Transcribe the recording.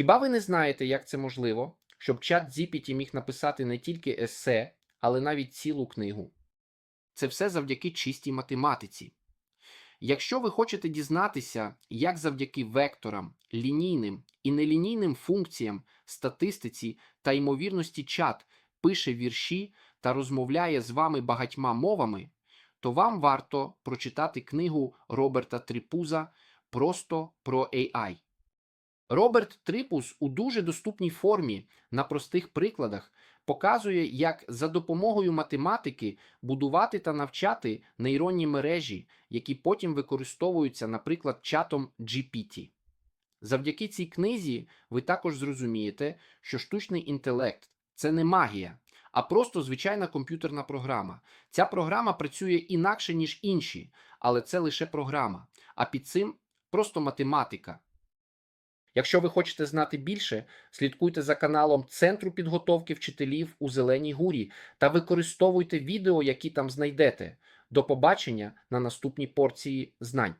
Хіба ви не знаєте, як це можливо, щоб чат GPT міг написати не тільки есе, але навіть цілу книгу? Це все завдяки чистій математиці. Якщо ви хочете дізнатися, як завдяки векторам, лінійним і нелінійним функціям, статистиці та ймовірності чат пише вірші та розмовляє з вами багатьма мовами, то вам варто прочитати книгу Роберта Тріпуза Просто про AI. Роберт Трипус у дуже доступній формі на простих прикладах показує, як за допомогою математики будувати та навчати нейронні мережі, які потім використовуються, наприклад, чатом GPT. Завдяки цій книзі ви також зрозумієте, що штучний інтелект це не магія, а просто звичайна комп'ютерна програма. Ця програма працює інакше, ніж інші, але це лише програма. А під цим просто математика. Якщо ви хочете знати більше, слідкуйте за каналом Центру підготовки вчителів у Зеленій Гурі та використовуйте відео, які там знайдете. До побачення на наступній порції знань.